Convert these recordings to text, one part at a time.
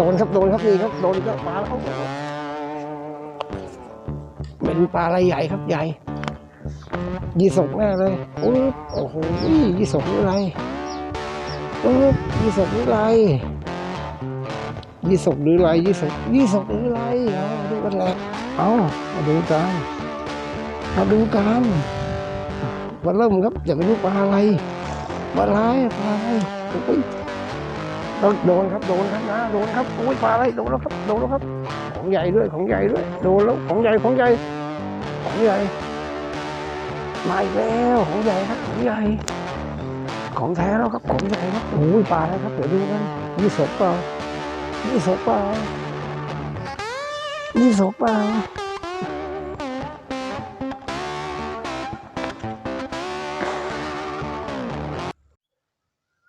โดนครับโดนครับนี่ครับโดนก็ปลาแล้วเป็นปลาอะไรใหญ่ครับใหญ่ยี่สกแน่เลยโอ้โอ้โหยี่สกหรืออะไรโอ้ยี่สกหรืออะไรยี่สกหรืออะไรยี่สกยี่สกหรืออะไรเอาดูกันแหละเอามาดูกันมาดูกันมาเริ่มครับอยาไปดูปลาอะไรปลาอะไรปลาอะไรโอ้ย โดนครับโดนครับนะโดนครับโอ้ยปลาอะไรโดนแล้วครับโดนแล้วครับ ของใหญ่ด้วยของใหญ่ด้วยโดนแล้วของใหญ่ของใหญ่ของใหญ่มาอีกแล้วของใหญ่ครับของใหญ่ ของแท้แล้วครับของใหญ่ครับโอ้ยปลาอะไรครับเดี๋ยวดูกันยี่สกเปล่ายี่สกเปล่ายี่สกเปล่า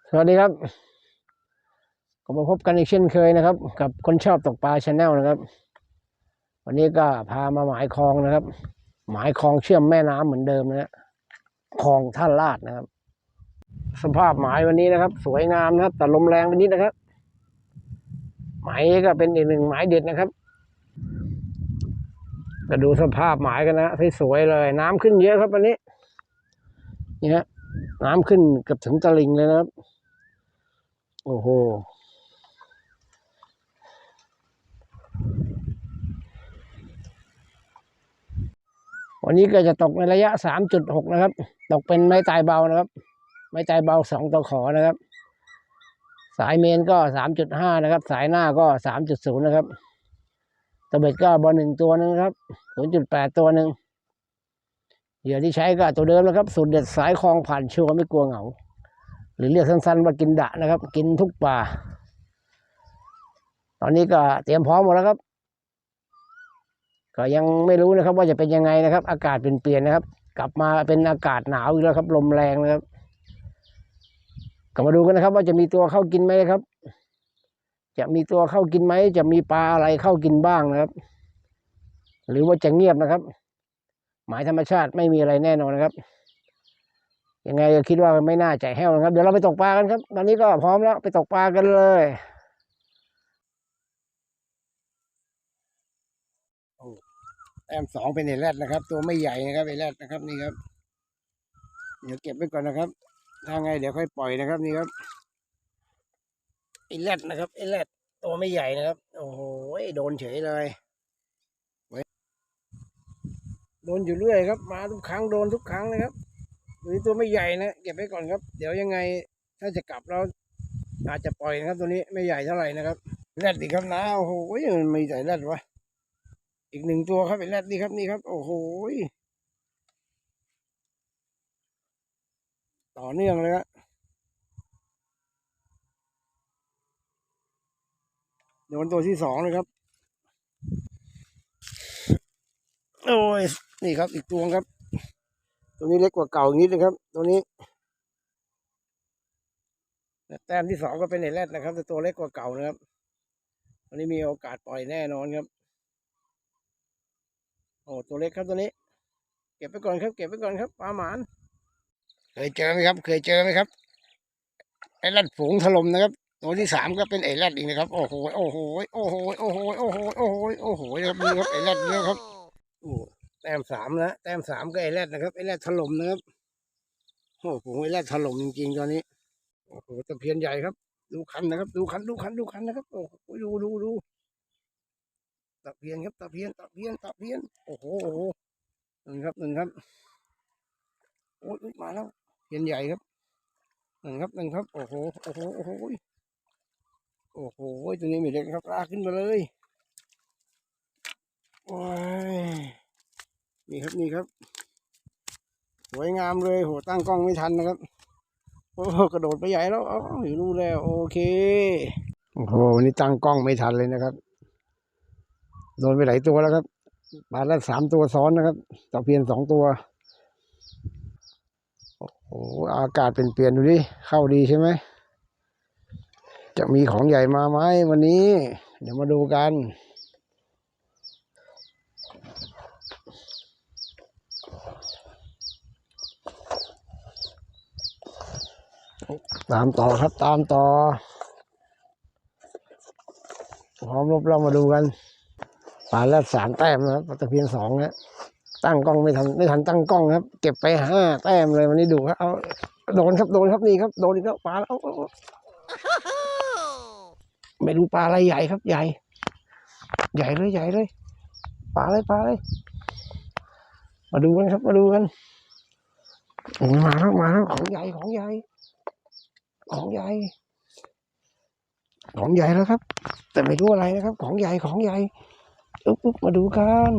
สวัสดีครับ ก็มาพบกันอีกเช่นเคยนะครับ กับคนชอบตกปลาชาแนลนะครับ วันนี้ก็พามาหมายคลองนะครับ หมายคลองเชื่อมแม่น้ำเหมือนเดิมนะฮะคลองท่าลาดนะครับ สภาพหมายวันนี้นะครับ สวยงามนะครับ แต่ลมแรงไปนิดนะครับ หมายก็เป็นอีกหนึ่งหมายเด็ดนะครับก็ดูสภาพหมายกันนะสวยๆเลย น้ำขึ้นเยอะครับวันนี้นี่ฮะน้ำขึ้นเกือบถึงตลิ่งเลยนะครับ โอ้โห วันนี้ก็จะตกในระยะ 3.6 นะครับ ตกเป็นไม้ตายเบานะครับ ไม้ตายเบาสองตัวขอนะครับ สายเมนก็ 3.5 นะครับ สายหน้าก็ 3.0 นะครับตะเบ็ดก็บอลหนึ่งตัวนึงครับ 0.8 ตัวหนึ่งเหยื่อที่ใช้ก็ตัวเดิมนะครับสูตรเด็ดสายคลองผ่านชัวร์ไม่กลัวเหงา หรือเรียกสั้นๆว่ากินดะนะครับ กินทุกป่า ตอนนี้ก็เตรียมพร้อมหมดแล้วครับ ก็ยังไม่รู้นะครับ ว่าจะเป็นยังไงนะครับ อากาศเปลี่ยนๆนะครับ กลับมาเป็นอากาศหนาวอีกแล้วครับ ลมแรงนะครับก็มาดูกันนะครับ ว่าจะมีตัวเข้ากินไหมครับ จะมีตัวเข้ากินไหมจะมีปลาอะไรเข้ากินบ้างนะครับ หรือว่าจะเงียบนะครับ หมายธรรมชาติไม่มีอะไรแน่นอนนะครับยังไงก็คิดว่าไม่น่าใจแห้วนะครับ เดี๋ยวเราไปตกปลากันครับ ตอนนี้ก็พร้อมแล้วไปตกปลากันเลย ต้มสองเป็นไอแรดนะครับ ตัวไม่ใหญ่นะครับไอแรดนะครับนี่ครับ เดี๋ยวเก็บไว้ก่อนนะครับ ถ้าไงเดี๋ยวค่อยปล่อยนะครับนี่ครับไอแรดนะครับไอแรดตัวไม่ใหญ่นะครับ โอ้โหโดนเฉยเลยโดนอยู่เรื่อยครับ มาทุกครั้งโดนทุกครั้งนะครับหรือตัวไม่ใหญ่นะเก็บไว้ก่อนครับ เดี๋ยวยังไงถ้าจะกลับเราอาจจะปล่อยนะครับ ตัวนี้ไม่ใหญ่เท่าไหร่นะครับแรดดีครับนะโอ้โหมันมีแต่แรดวะ อีกหนึ่งตัวครับเป็นแรดดีครับนี่ครับ โอ้โหต่อเนื่องเลยครับโดนตัวที่สองเลยครับ โอ้ย นี่ครับอีกตัวครับ ตัวนี้เล็กกว่าเก่านิดนะครับ ตัวนี้แต้มที่สองก็เป็นไอแรดนะครับแต่ตัวเล็กกว่าเก่านะครับ วันนี้มีโอกาสปล่อยแน่นอนครับ อ้ตัวเล็กครับตัวนี้ เก็บไปก่อนครับ เก็บไปก่อนครับปลาหมาน เคยเจอไหมครับ เคยเจอไหมครับไอแรดฝูงถล่มนะครับตัวที่สามก็เป็นไอแรดอีกนะครับ โอ้โหโอ้โหโอ้โหโอ้โหโอ้โหโอ้โหโอ้โหนะครับนี่ครับไอแรดเยอะครับโอ้แต้มสามนะแต้มสามก็ไอแรดนะครับไอแรดถล่มนะครับโอ้โหไอแรดถล่มจริงๆตอนนี้โอ้โหตะเพียนใหญ่ครับ ดูคันนะครับ ดูคันดูคันดูคันนะครับโอ้โหดูดูดู ตะเพียนครับตะเพียนตะเพียนตะเพียนโอ้โหโอ้โหหนึ่งครับหนึ่งครับโอ้ยมาแล้วเพียนใหญ่ครับหนึ่งครับหนึ่งครับโอ้โหโอ้โหโอ้โหโอ้โหตัวนี้มีเด็กครับลากขึ้นมาเลยโอ้ยนี่ครับนี่ครับสวยงามเลยโหตั้งกล้องไม่ทันนะครับโอ้กระโดดไปใหญ่แล้วอ๋ออยู่รู้แล้วโอเคโอ้โหวันนี้ตั้งกล้องไม่ทันเลยนะครับ โดนไปหลายตัวแล้วครับบาทละสามตัวซ้อนนะครับตะเพียนสองตัว โอ้โหอากาศเป็นเปลี่ยนดูดิเข้าดีใช่ไหมจะมีของใหญ่มาไหมวันนี้ เดี๋ยวมาดูกันตามต่อครับตามต่อพร้อมรบเรามาดูกัน ปลาแรดสามแต้มนะครับปลาตะเพียนสองนะตั้งกล้องไม่ทันไม่ทันตั้งกล้องครับ เก็บไปห้าแต้มเลยวันนี้ดูครับเอาโดนครับโดนครับนี่ครับโดนอีกแล้วปลาแล้วเอาเอาเอาไม่รู้ปลาอะไรใหญ่ครับ ใหญ่ ใหญ่เลยใหญ่เลยปลาเลยปลาเลย มาดูกันครับมาดูกันโอ้ยมาแล้วมาแล้วของใหญ่ของใหญ่ ของใหญ่ ของใหญ่แล้วครับ แต่ไม่รู้อะไรนะครับ ของใหญ่ของใหญ่ อุ๊บอุ๊บมาดูกัน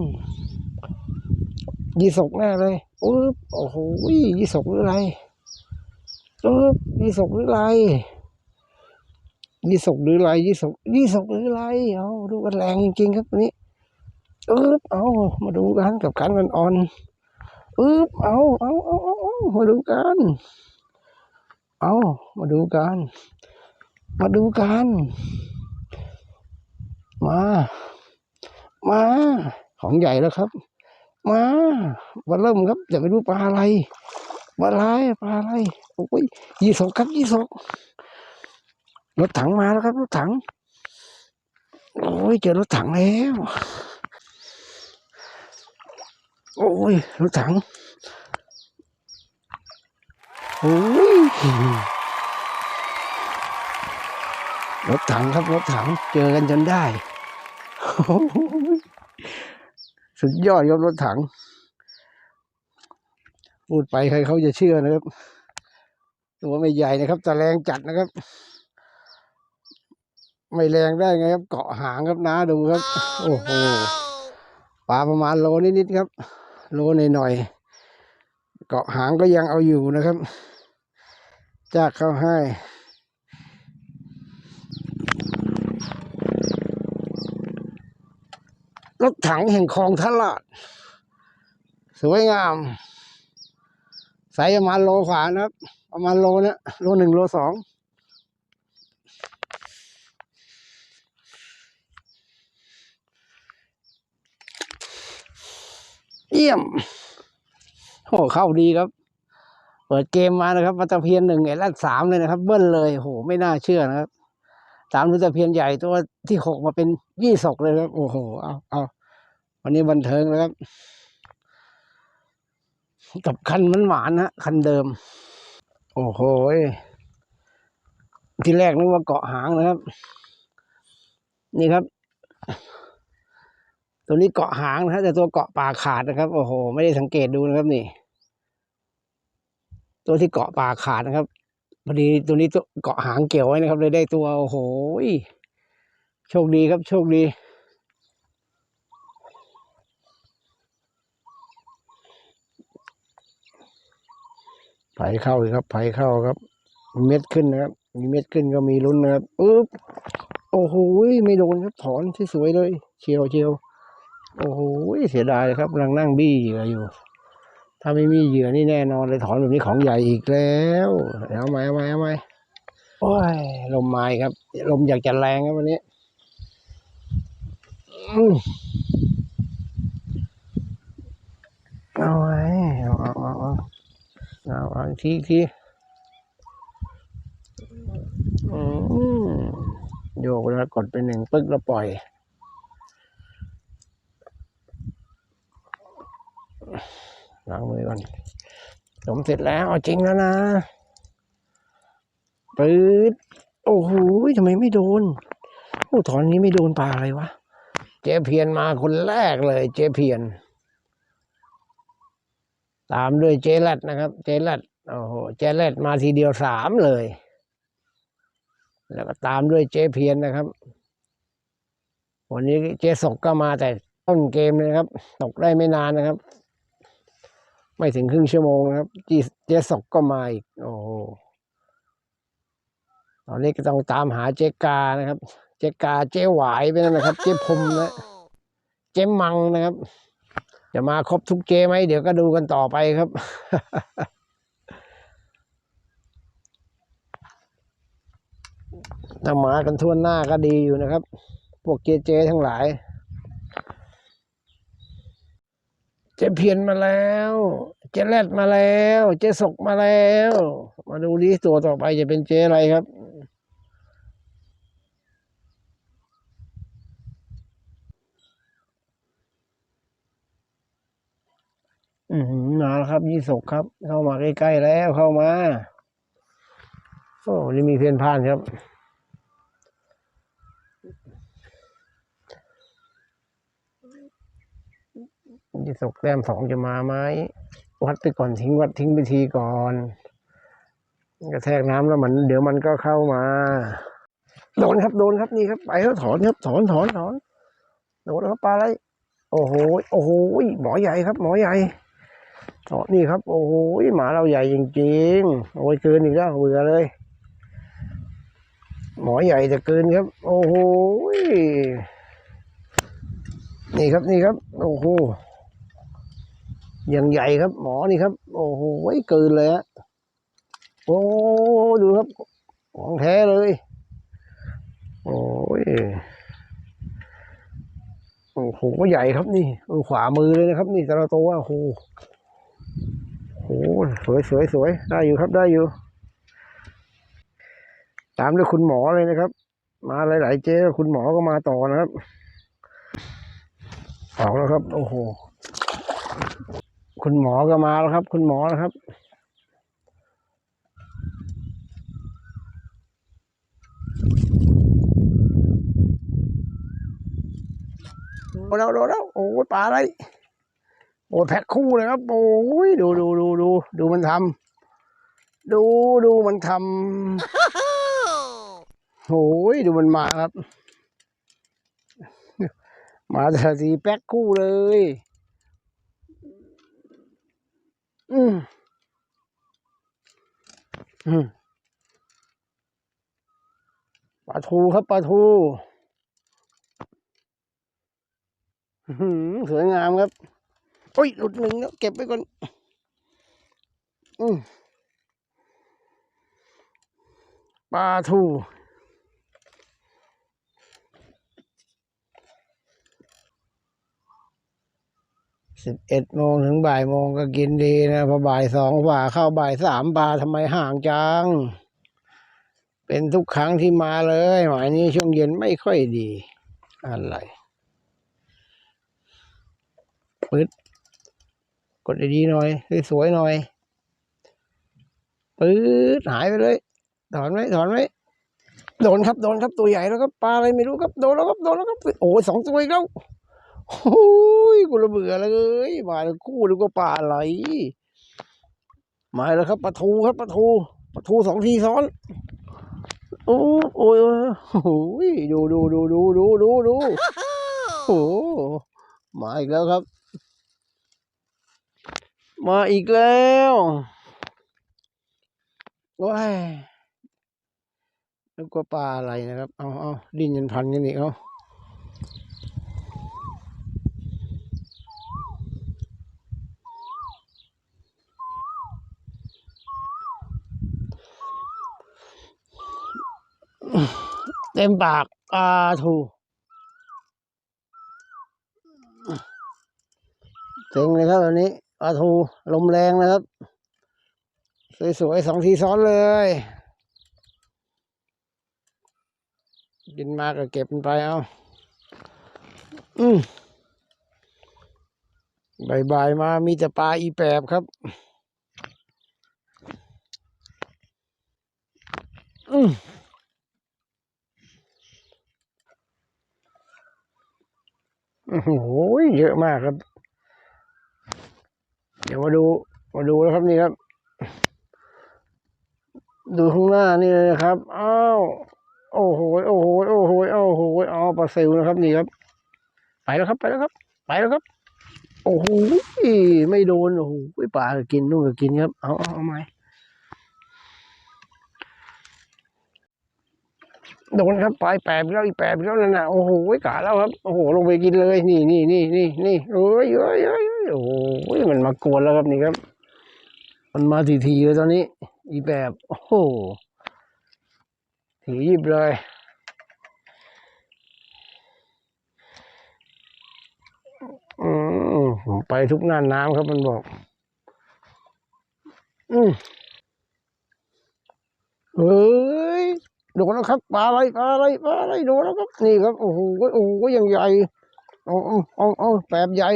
ยี่สกแน่เลยอุ๊บโอ้โหยี่สกหรืออะไรอุ๊บยี่สกหรืออะไรยี่สกหรืออะไรยี่สกยี่สกหรืออะไรเอาดูกันแรงจริงๆครับนี้อุ๊บเอามาดูกันกับกันมันอ่อนอุ๊บเอาเอาเอาเอาเอามาดูกัน เอามาดูกัน มาดูกัน มา มา ของใหญ่แล้วครับ มาวันเริ่มครับแต่ไม่รู้ปลาอะไรปลาอะไรปลาอะไรโอ้ยยี่สกครับยี่สกรถถังมาแล้วครับรถถัง โอ้ยเจอรถถังแล้วโอ้ยรถถังโอ้ยรถถังครับรถถังเจอกันจนได้ สุดยอดครับรถถัง พูดไปใครเขาจะเชื่อนะครับ ตัวไม่ใหญ่นะครับ แต่แรงจัดนะครับ ไม่แรงได้ไงครับ เกาะหางครับน้าดูครับ โอ้โหปลาประมาณโลนิดๆครับ โลหน่อยๆเกาะหางก็ยังเอาอยู่นะครับ จากเข้าให้ รถถังแห่งคลองทลาด สวยงามไซส์ประมาณโลขวานะครับ ประมาณโลเนี้ยโลหนึ่งโลสองเยี่ยม โอ้เข้าดีครับ เปิดเกมมานะครับมาตะเพียนหนึ่งไอ้ลัดสามเลยนะครับ เบิ้ลเลยโหไม่น่าเชื่อนะครับ สามลูตะเพียนใหญ่ตัวที่หกมาเป็นยี่ศกเลยครับ โอ้โห เอาเอาวันนี้บันเทิงแล้วครับ กับคันมันหวานๆฮะคันเดิม โอ้โหที่แรกนึกว่าเกาะหางนะครับ นี่ครับ ตัวนี้เกาะหางนะฮะแต่ตัวเกาะปากขาดนะครับ โอ้โห ไม่ได้สังเกตดูนะครับนี่ ตัวที่เกาะปากขาดนะครับ พอดีตัวนี้ตัวเกาะหางเกี่ยวไว้นะครับ เลยได้ตัวโอ้โหโชคดีครับ โชคดีไผเข้าครับไผเข้าครับ เม็ดขึ้นนะครับ มีเม็ดขึ้นก็มีลุ้นนะครับอึ๊บโอ้โหไม่โดนครับถอนที่สวยเลย เชียวเชียวโอ้โหเสียดายเลยครับกำลังนั่งบี้เหยื่ออยู่ ถ้าไม่มีเหยื่อนี่แน่นอนเลยถอนแบบนี้ของใหญ่อีกแล้วเอาไหมเอาไหมเอาไหมโอ้ยลมมาอีกครับ ลมอยากจะแรงครับวันนี้อืมเอาไว้เอาเอาเอาเอาเอาเอาอีกทีอีกทีอืมโยกแล้วกดไปหนึ่งปึ๊กแล้วปล่อย ล้างมือก่อนผมเสร็จแล้วเอาจริงแล้วนะปืดโอ้โหทำไมไม่โดนโอ้ถอนนี้ไม่โดนปลาอะไรวะ เจเพียนมาคนแรกเลย เจเพียน ตามด้วยเจลัดนะครับ เจลัดโอ้โหเจลัดมาทีเดียวสามเลย แล้วก็ตามด้วยเจเพียนนะครับ วันนี้เจศกก็มาแต่ต้นเกมเลยนะครับ ตกได้ไม่นานนะครับ ไม่ถึงครึ่งชั่วโมงนะครับเจศกก็มาอีกโอ้โหตอนนี้ก็ต้องตามหาเจกานะครับ เจกาเจหวายไปนั่นนะครับ เจพมนะเจมังนะครับ จะมาครบทุกเจไหมเดี๋ยวก็ดูกันต่อไปครับถ้ามากันทั่วหน้าก็ดีอยู่นะครับ พวกเจเจทั้งหลาย จะเพียนมาแล้วจะแรดมาแล้วจะศกมาแล้ว มาดูดิตัวต่อไปจะเป็นเจอะไรครับอืมมาแล้วครับยี่ศกครับ เข้ามาใกล้ๆแล้วเข้ามา โอ้นี่มีเพียนพ่านครับ ยี่สกแต้มสองจะมาไหมวัดไปก่อนทิ้งวัดทิ้งไปทีก่อนกระแทกน้ำแล้วมัน เดี๋ยวมันก็เข้ามาโดนครับโดนครับนี่ครับ ไปแล้วถอนครับถอนถอนถอนโดนครับปลาอะไรโอ้โหโอ้โหหมอใหญ่ครับ หมอใหญ่ถอนนี่ครับ โอ้โหหมาเราใหญ่จริงๆโอ้ยเกินอีกแล้วเบื่อเลย หมอใหญ่จะเกินครับ โอ้โหนี่ครับนี่ครับ โอ้โห ยังใหญ่ครับ หมอนี่ครับ โอ้โหเกินเลยฮะโอ้ดูครับ ของแท้เลย โอ้ยโอ้โหใหญ่ครับนี่อขวามือเลยนะครับ นี่แต่ละตัวโอ้โหโอ้โหสวยสวยสวยได้อยู่ครับได้อยู่ ตามด้วยคุณหมอเลยนะครับ มาหลาย ๆ เจ๊คุณหมอก็มาต่อนะครับออกแล้วครับ โอ้โห คุณหมอก็มาแล้วครับ คุณหมอนะครับ โดนแล้วโดนแล้วโอ้ปลาอะไร โอ้แพ็คคู่เลยครับ โอ้ยดูดูดูดูดูมันทำดูดูมันทำโอ้ยดูมันมาครับ มาแต่ละทีแพ็คคู่เลย อืมอืมปลาทูครับปลาทูอื้อหือสวยงามครับโอ้ยหลุดหนึ่งแล้วเก็บไว้ก่อน อืมปลาทู สิบเอ็ดโมงถึงบ่ายโมงก็กินดีนะพอบ่ายสองว่าเข้าบ่ายสามปลาทำไมห่างจัง เป็นทุกครั้งที่มาเลย หมายนี้ช่วงเย็นไม่ค่อยดี อะไรปึ๊ดกดดีๆหน่อยสวยๆหน่อยปึ๊ดหายไปเลย ถอนไว้ถอนไว้โดนครับโดนครับตัวใหญ่แล้วครับปลาอะไรไม่รู้ครับโดนแล้วครับโดนแล้วครับโอ้สองตัวอีกแล้ว โอ้ยกูระเบื่อเลยมาแล้วคู่ดูก็ปลาอะไรมาแล้วครับปลาทูครับปลาทูปลาทูสองทีซ้อน โอ้โอ้ยโอ้ยดูดูดูดูดูดูดูโอ้มาอีกแล้วครับ มาอีกแล้วว้ายแล้วก็ปลาอะไรนะครับ เอาเอาดิ้นยันพันกันอีกเอา เต็มปากปลาทูเจ๋งเลยครับวันนี้ปลาทูลมแรงนะครับ สวยๆสองทีซ้อนเลย กินมากก็เก็บมันไปเอาอืมบ่ายๆมามีแต่ปลาอีแปบครับอืม โอ้โหเยอะมากครับ เดี๋ยวมาดู มาดูแล้วครับนี่ครับ ดูข้างหน้านี่เลยนะครับ อ้าว โอ้โห โอ้โห โอ้โห โอ้โหอ๋อปลาซิวนะครับนี่ครับ ไปแล้วครับ ไปแล้วครับ ไปแล้วครับ โอ้โห ไม่โดน โอ้โหปลาก็กินนู่นก็กินครับ เอาเอาเอาไหม โดนครับปลายแปบแล้วอีแปบแล้วนั่นน่ะโอ้โหกาแล้วครับโอ้โหลงไปกินเลย นี่นี่นี่นี่นี่เอ้ยเอ้ยเอ้ยเอ้ยโอ้โหมันมากวนแล้วครับนี่ครับ มันมาทีทีเลยตอนนี้ อีแบบโอ้โหถียิบเลยอืมผมไปทุกหน้าน้ำครับมันบอก อืมเฮ้ย โดนแล้วครับปลาอะไรปลาอะไรปลาอะไรโดนแล้วครับนี่ครับโอ้โหโอ้โหยังใหญ่เอาเอาเอาเอแปบใหญ่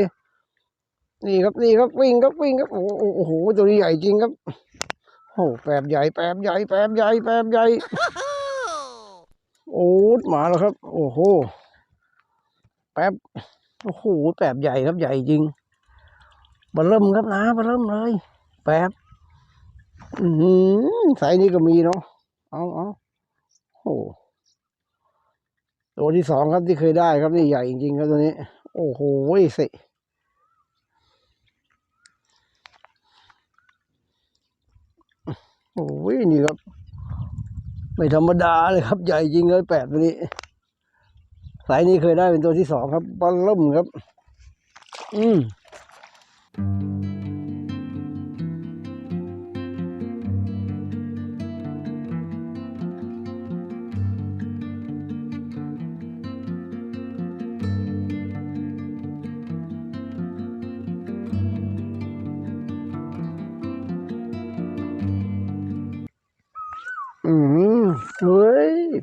นี่ครับนี่ครับวิ่งครับวิ่งครับโอ้โหตัวนี้ใหญ่จริงครับโอ้แปบใหญ่แปบใหญ่แปบใหญ่แปบใหญ่โอ้มาแล้วครับ โอ้โหแปบโอ้โหแปบใหญ่ครับใหญ่จริงบะเริ่มครับนะบะเริ่มเลย แปบอือหือสายนี้ก็มีเนาะเอาเอา ตัวที่สองครับที่เคยได้ครับนี่ใหญ่จริงๆครับตัวนี้ โอ้โหสิโอ้ยนี่ครับ ไม่ธรรมดาเลยครับ ใหญ่จริงเลยแปดตัวนี้ สายนี้เคยได้เป็นตัวที่สองครับบอลล่มครับ อืม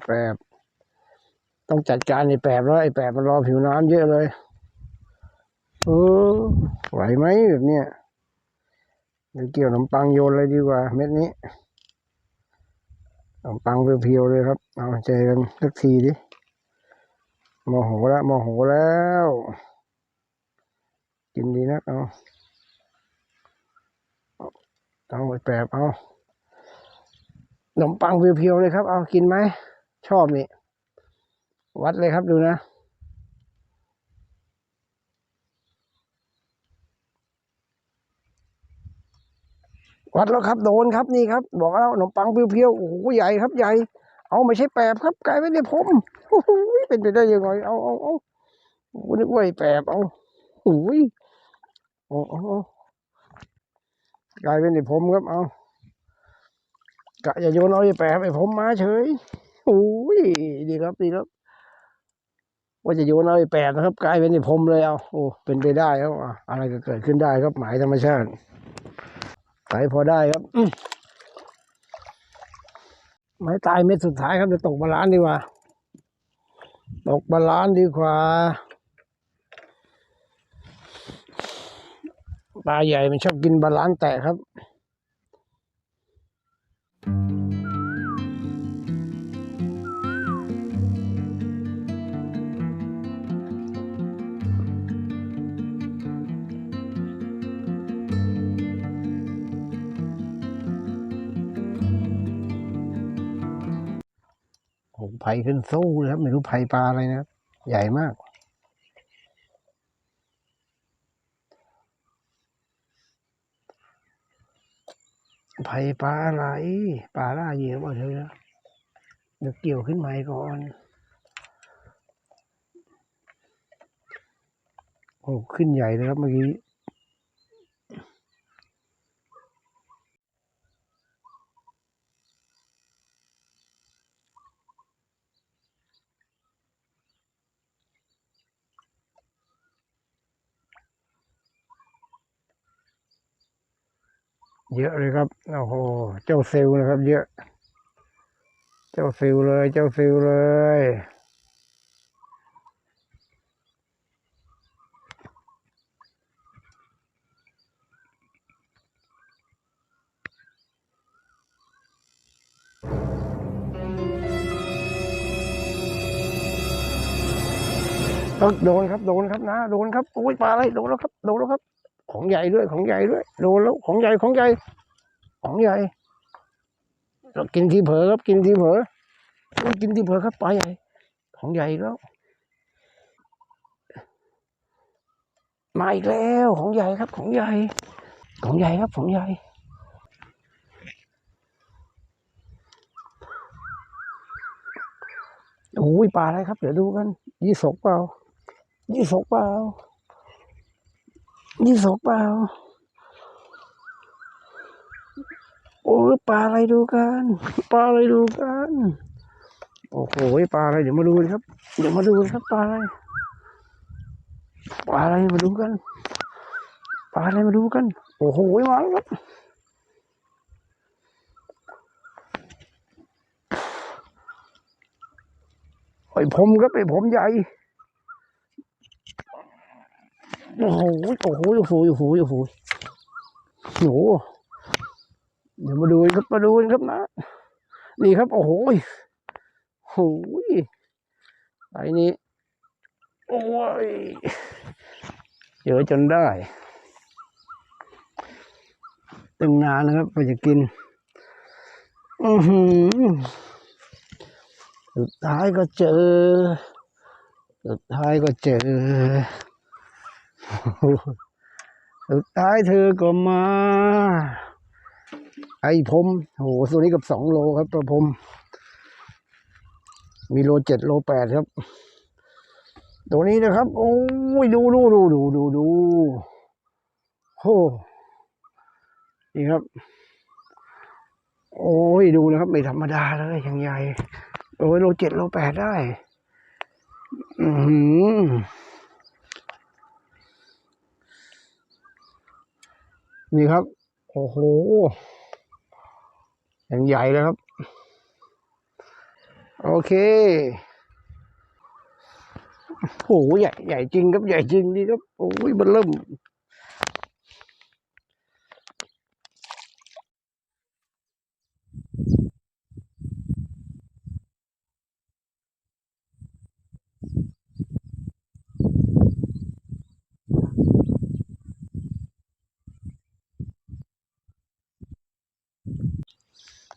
แปบ ต้องจัดการไอ้แปบแล้วไอ้แปบมันรอผิวน้ำเยอะเลยเออไหวไหมแบบเนี้ยเดี๋ยวเกี่ยวขนมปังโยนเลยดีกว่า เม็ดนี้ขนมปังเพียวๆเลยครับ เอาเจกันสักทีดิโมโหแล้วโมโหแล้ว กินดีนักเอาเอาไอ้แปบเอาขนมปังเพียวๆเลยครับ เอากินไหม ชอบนี่ วัดเลยครับดูนะวัดแล้วครับโดนครับนี่ครับ บอกแล้วขนมปังเพียวๆโอ้โหใหญ่ครับใหญ่ เอาไม่ใช่แปบครับกลายเป็นเนี่ยผมโอ้โหเป็นไปได้ยังไงเอาเอาเอาโอ้โหนึกว่าแปบเอาโอ้ยโอ้โหกลายเป็นไอ้ผมครับเอากะอย่าโยนเอาไอ้แปบไอ้ผมมาเฉย โอ้ยดีครับดีครับ ว่าจะโยนเอาไอ้แปบนะครับ กลายเป็นไอ้ผมเลยเอาโอ้เป็นไปได้ครับอะไรก็เกิดขึ้นได้ครับ หมายธรรมชาติไปพอได้ครับอไม้ตายเม็ดสุดท้ายครับจะตกบาลานดีกว่า ตกบาลานดีกว่าปลาใหญ่มันชอบกินบาลานแตกครับโอ้ ไผ่ขึ้นสู้เลยครับ ไม่รู้ไผ่ปลาอะไรนะใหญ่มากไผ่ปลาอะไรปลาล่าเหยื่อบ่เถอะนะเดี๋ยวเกี่ยวขึ้นใหม่ก่อนโอ้ขึ้นใหญ่เลยครับเมื่อกี้ เยอะเลยครับโอ้โหเจ้าซิลนะครับ เยอะ เจ้าซิลเลย เจ้าซิลเลยเอ้าโดนครับโดนครับนะโดนครับโอ้ยปลาอะไรโดนแล้วครับโดนแล้วครับ ของใหญ่ด้วยของใหญ่ด้วยโดนแล้วของใหญ่ของใหญ่ของใหญ่เรากินทีเผลอครับกินทีเผลออุ๊ยกินทีเผลอครับปลาใหญ่ของใหญ่แล้วมาอีกแล้วของใหญ่ครับของใหญ่ ของใหญ่ครับของใหญ่โอ้ยปลาอะไรครับ เดี๋ยวดูกันยี่สกเปล่ายี่สกเปล่า ยี่สกเปล่าโอ้ยปลาอะไรดูกันปลาอะไรดูกันโอ้โหปลาอะไรเดี๋ยวมาดูครับ เดี๋ยวมาดูครับปลาอะไรปลาอะไรมาดูกันปลาอะไรมาดูกัน โอ้โหมาแล้วครับไอ้ผมครับไอ้ผมใหญ่ โอ้โหโอ้โหโอ้โหโอ้โหโอ้โหโอ้โหเดี๋ยวมาดูครับมาดูครับนะ นี่ครับ โอ้โหโอ้ยไอ้นี้โอ้ยเยอะจนได้ตั้งนานนะครับกว่าจะกิน อือหือสุดท้ายก็เจอ สุดท้ายก็เจอ สุดท้ายเธอก็มา ไอ้พรมโอ้โหตัวนี้กับสองโลครับตัวพรมมีโลเจ็ดโลแปดครับ ตัวนี้นะครับ โอ้ยดูดูดูดูดูดูโอ้นี่ครับ โอ้ยดูนะครับ ไม่ธรรมดาเลยอย่างใหญ่ โอ้ยโลเจ็ดโลแปดได้ อือหือ นี่ครับ โอ้โหอย่างใหญ่เลยครับ โอเคโอ้โหใหญ่ใหญ่จริงครับใหญ่จริงดีครับโอ้ยมันเริ่ม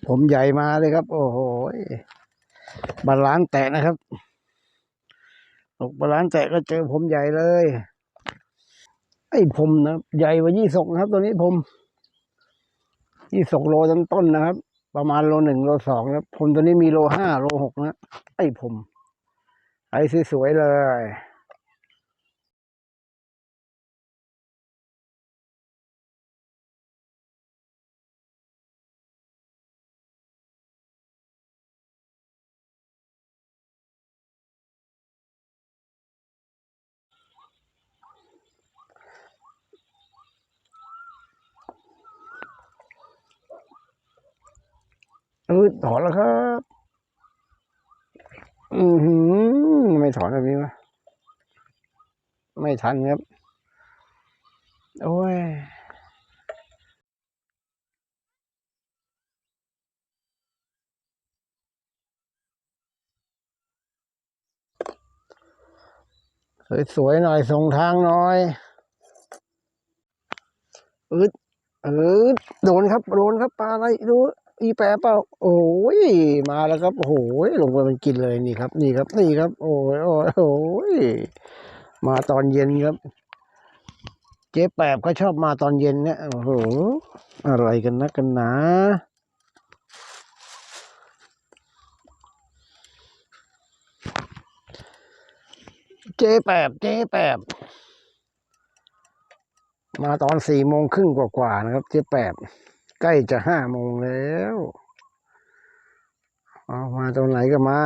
ผมใหญ่มาเลยครับ โอ้โหบาลานแตะนะครับตกบาลานแตะก็เจอผมใหญ่เลย ไอ้ผมนะใหญ่กว่ายี่สกนะครับ ตัวนี้ผมยี่สกโลต้นต้นนะครับ ประมาณโลหนึ่งโลสองนะครับผมตัวนี้มีโลห้าโลหกนะไอ้ผม ไอ้สวยๆเลย ออถอนแล้วครับ อือหือ ไม่ถอนแบบนี้วะไม่ทันครับ โอ้ยสวยๆหน่อยส่งทางหน่อยอืดอืดโดนครับ โดนครับปลาอะไรดู อีแปรเปล่าโอ้ยมาแล้วครับโอ้โหลงไปมันกินเลยนี่ครับ นี่ครับนี่ครับ โอ้ยโอ้ยโอ้ยมาตอนเย็นครับ เจ๊แปบก็ชอบมาตอนเย็นเนี่ยโอ้โหอะไรกันนะกันนะเจ๊แปบเจ๊แปบมาตอนสี่โมงครึ่งกว่าๆนะครับ เจ๊แปบ ใกล้จะห้าโมงแล้วเอามาตรงไหนก็มา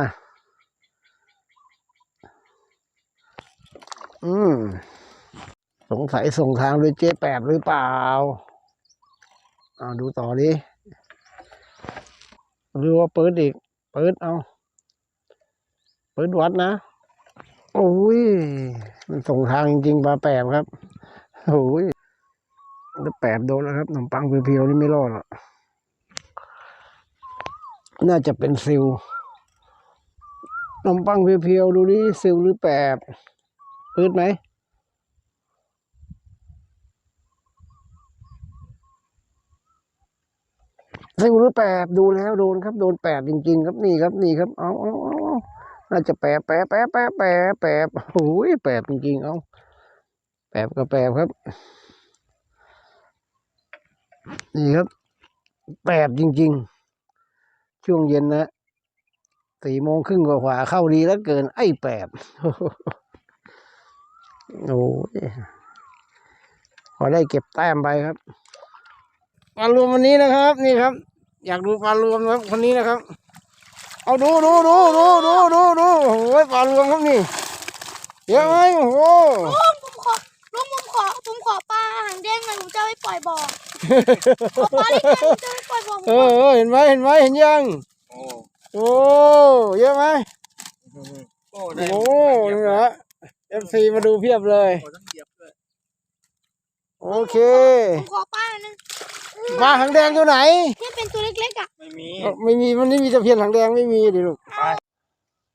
อืม สงสัยส่งทางโดยเจ๊แปบหรือเปล่าเอาดูต่อดิหรือว่าเปิดอีก เปิดเอา เปิดวัดนะ โอ้ย มันส่งทางจริงๆปลาแปบครับ โอ้ย แล้วแปบโดนแล้วครับขนมปังเพียวๆนี่ไม่รอดหรอกน่าจะเป็นซิลขนมปังเพียวๆดูดิซิลหรือแปบปืดไหมซิลหรือแปบดูแล้วโดนครับ โดนแปบจริงๆ ครับนี่ครับนี่ครับเอาเอาเอาเอาน่าจะแปบแปบแปบแปบแปบแปบโอ้ยแปบจริงๆเอาแปบก็แปบครับ นี่ครับแปบจริง ๆ ช่วงเย็นนะสี่โมงครึ่งกว่าเข้าดีแล้วเกิน ไอ้แปบโอ้ยพอได้เก็บแต้มไปครับปลารวมวันนี้นะครับ นี่ครับ อยากดูปลารวมครับคนนี้นะครับ เอาดูดูดูดูดูดูดูโอ้ยปลารวมครับนี่เยอะไหมโอ้โห ผมขอปลาหางแดงหน่อยผมจะเอาไปปล่อยบ่อขอปลาเล็กๆผมจะเอาไปปล่อยบ่อผมเออเออเห็นไหมเห็นไหมเห็นยัง โอ้โอ้เยอะไหมโอ้โอ้นี่เหรอเอฟซีมาดูเพียบเลยโหต้องเหยียบด้วยโอเคผมขอปลาหน่งปลาหางแดงตัวไหน ที่เป็นตัวเล็กๆอะ ไม่มี ไม่มีวันนี้มีตะเพียนหางแดงไม่มีดิลูก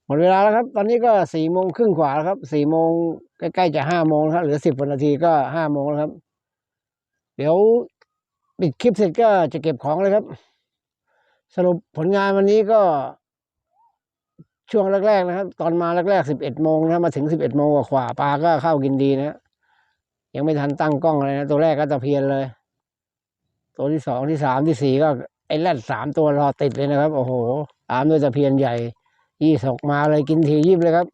หมดเวลาแล้วครับ ตอนนี้ก็สี่โมงครึ่งกว่าแล้วครับสี่โมงใกล้ๆจะห้าโมงแล้วครับเหลือสิบนาทีก็ห้าโมงแล้วครับ เดี๋ยวปิดคลิปเสร็จก็จะเก็บของเลยครับ สรุปผลงานวันนี้ก็ ช่วงแรกๆนะครับ ตอนมาแรกๆสิบเอ็ดโมงนะมาถึงสิบเอ็ดโมงกว่าปลาก็เข้ากินดีนะยังไม่ทันตั้งกล้องเลยนะตัวแรกก็ตะเพียนเลย ตัวที่สองที่สามที่สี่ก็ไอ้แรดสามตัวรอติดเลยนะครับ โอ้โหตามด้วยตะเพียนใหญ่ ยี่สกมาเลยกินทียิบเลยครับ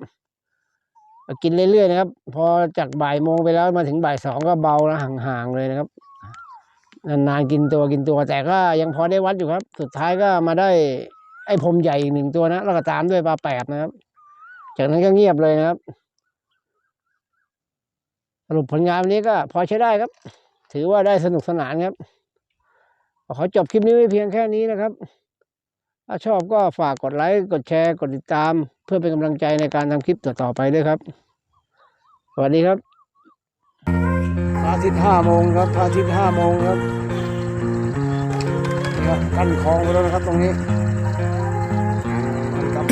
กินเรื่อยๆนะครับ พอจากบ่ายโมงไปแล้วมาถึงบ่ายสองก็เบาแล้วห่างๆเลยนะครับ นานๆกินตัวกินตัว แต่ก็ยังพอได้วัดอยู่ครับ สุดท้ายก็มาได้ไอ้พรมใหญ่อีกหนึ่งตัวนะแล้วก็ตามด้วยปลาแปดนะครับ จากนั้นก็เงียบเลยนะครับ สรุปผลงานวันนี้ก็พอใช้ได้ครับ ถือว่าได้สนุกสนานครับขอจบคลิปนี้ไว้เพียงแค่นี้นะครับ ถ้าชอบก็ฝากกดไลค์กดแชร์กดติดตาม เพื่อเป็นกำลังใจในการทำคลิปต่อๆไปด้วยครับ สวัสดีครับพระอาทิตย์ห้าโมงครับพระอาทิตย์ห้าโมงครับนี่ครับกั้นคลองไปแล้วนะครับตรงนี้ บ